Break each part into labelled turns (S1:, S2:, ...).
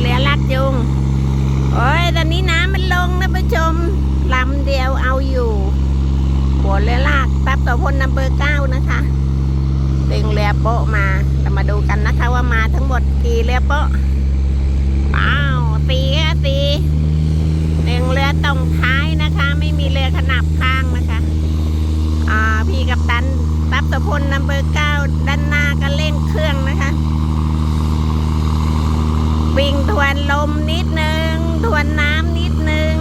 S1: เรือลากจูงโอ้ยตอนนี้น้ำมันลงนะผู้ชมลำเดียวเอาอยู่หัวเรือลากทับต่อพลนัมเบอร์เก้านะคะดึงเรือโปะมาเรามาดูกันนะคะว่ามาทั้งหมดกี่เรือโปะว้าวสี่ค่ะสี่หนึ่งเรือตรงท้ายนะคะ ไม่มีเรือขนาบข้างนะคะอ่าพี่กับตันตับตะพลนัมเบอร์เก้าด้านหน้าก็เล่นเครื่องนะคะ วนลมนิดนึง ทวนน้ำนิดนึง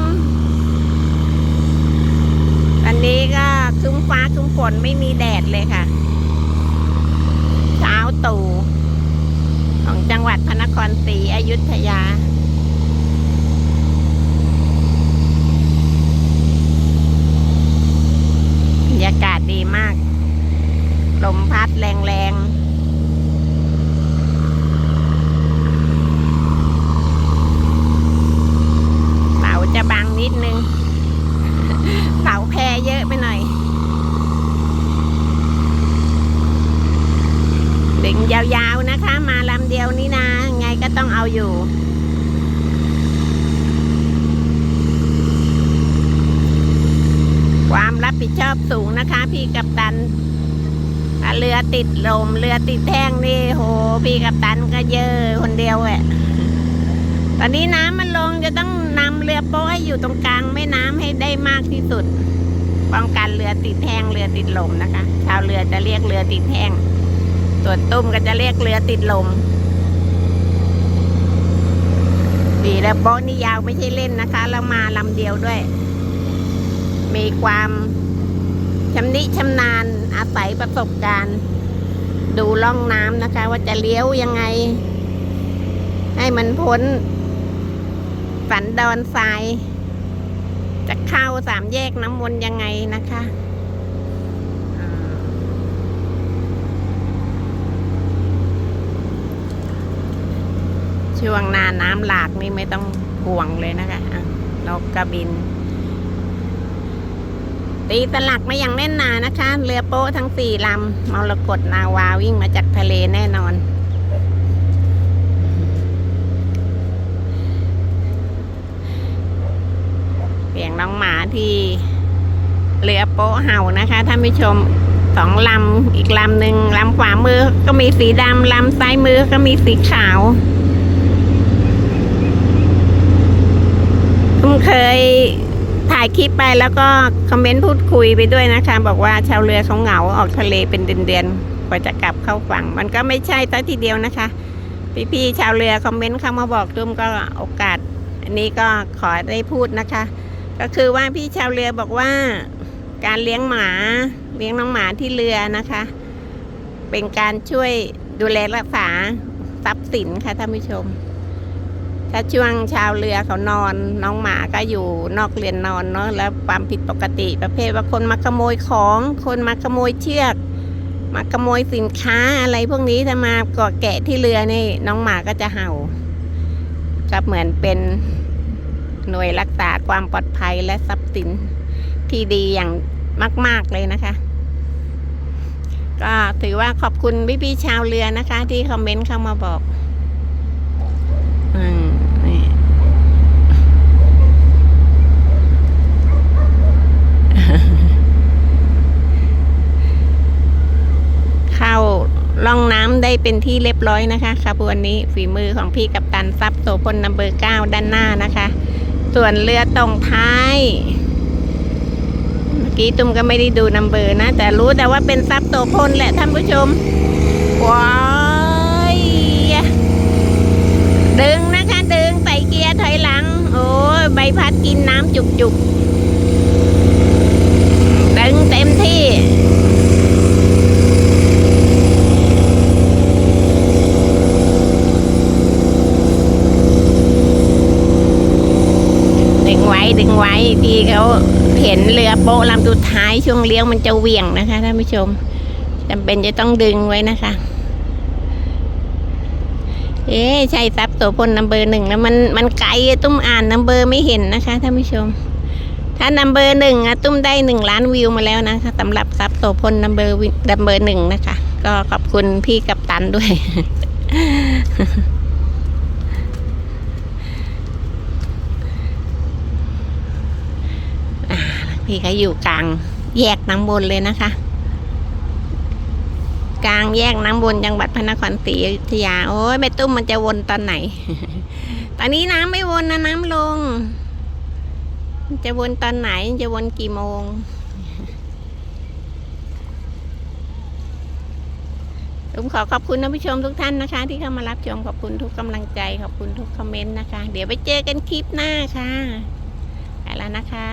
S1: อันนี้ก็ครึ้มฟ้าครึ้มฝนไม่มีแดดเลยค่ะ เช้าตู่ของจังหวัดพระนครศรีอยุธยา บรรยากาศดีมาก ลมพัดแรงๆเสาจะบังนิดนึง เสาแพรเยอะไปหน่อย ดึงยาวๆนะคะ มาลำเดียวนี้นะไงก็ต้องเอาอยู่ความรับผิดชอบสูงนะคะ พี่กัปตันเรือติดลมเรือติดแท่งนี่โห พี่กัปตันก็เยอะคนเดียวแหละตอนนี้น้ำมันลงจะต้องนำเรือโป๊ให้อยู่ตรงกลางแม่น้ำให้ได้มากที่สุด ป้องกันเรือติดแท่งเรือติดลมนะคะ ชาวเรือจะเรียกเรือติดแท่ง ส่วนตุ้มก็จะเรียกเรือติดลม ดีแล้วโป๊ะนี่ยาวไม่ใช่เล่นนะคะแล้วมาลำเดียวด้วย มีความชำนิชำนาญอาศัยประสบการณ์ ดูล่องน้ำนะคะ ว่าจะเลี้ยวยังไง ให้มันพ้นสันดอนทราย จะเข้าสามแยกน้ำวนยังไงนะคะ ช่วงหน้าน้ำหลากนี่ไม่ต้องห่วงเลยนะคะนกกระบิน ตีสลักมาอย่างแน่นหนานะคะ เรือโป๊ะทั้งสี่ลำมรกตนาวาวิ่งมาจากทะเลแน่นอนเสียงน้องหมาที่เรือโป๊ะเห่านะคะท่านผู้ชมสองลำ อีกลำหนึ่งลำขวามือก็มีสีดำลำซ้ายมือก็มีสีขาวผม เคยถ่ายคลิปไปแล้วก็คอมเมนต์พูดคุยไปด้วยนะคะ บอกว่าชาวเรือเขาเหงาออกทะเลเป็นเดือนๆกว่าจะกลับเข้าฝั่ง มันก็ไม่ใช่ซะทีเดียวนะคะ พี่ๆชาวเรือคอมเมนต์เข้ามาบอกตุ้มก็โอกาส อันนี้ก็ขอได้พูดนะคะ ก็คือว่าพี่ชาวเรือบอกว่าการเลี้ยงหมาเลี้ยงน้องหมาที่เรือนะคะ เป็นการช่วยดูแลรักษาทรัพย์สินค่ะท่านผู้ชม ถ้าช่วงชาวเรือเขานอนน้องหมาก็อยู่นอกเรือนนอนเนาะแล้วความผิดปกติประเภทว่าคนมาขโมยของ คนมาขโมยเชือก มาขโมยสินค้าอะไรพวกนี้ถ้ามาเกาะแกะที่เรือนี่น้องหมาก็จะเห่าก็เหมือนเป็นหน่วยรักษาความปลอดภัยและทรัพย์สินที่ดีอย่างมาก ๆเลยนะคะ ก็ถือว่าขอบคุณพี่ๆชาวเรือนะคะ ที่คอมเมนต์เข้ามาบอก อืมนี่ เข้าล่องน้ำได้ เป็นที่เรียบร้อยนะคะขบวนนี้ฝีมือของพี่กัปตันซับโสพลนัมเบอร์เก้าด้านหน้านะคะ ส่วนเรือตรงท้าย เมื่อกี้ตุ้มก็ไม่ได้ดูนัมเบอร์นะ แต่รู้แต่ว่าเป็นซับโสพลแหละท่านผู้ชม ว้ายดึงนะคะ ดึงใส่เกียร์ถอยหลัง โอ้ยใบพัดกินน้ำจุกจุกๆดึงเต็มที่ ดึงไว้ พี่เขาเห็นเรือโป๊ะลำสุดท้ายช่วงเลี้ยวมันจะเหวี่ยงนะคะท่านผู้ชมจำเป็นจะต้องดึงไว้นะคะ เอ๊ใช่ซับโสพลนัมเบอร์หนึ่งแล้วมันมันไกลตุ้มอ่านนัมเบอร์ไม่เห็นนะคะท่านผู้ชม ถ้านัมเบอร์หนึ่งอะตุ้มได้หนึ่งล้านวิวมาแล้วนะคะสำหรับซับโสพลนัมเบอร์นัมเบอร์หนึ่งนะคะ ก็ขอบคุณพี่กัปตันด้วย พี่เขาอยู่กลางแยกน้ำบนเลยนะคะ กลางแยกน้ำบนจังหวัดพระนครศรีอยุธยา โอ้ยแม่ตุ้มมันจะวนตอนไหน ตอนนี้น้ำไม่วนนะน้ำลง จะวนตอนไหนจะวนกี่โมงผมขอขอบคุณท่านผู้ชมทุกท่านนะคะ ที่เข้ามารับชมขอบคุณทุกกำลังใจ ขอบคุณทุกคอมเมนต์นะคะ เดี๋ยวไปเจอกันคลิปหน้าค่ะไปแล้วนะคะ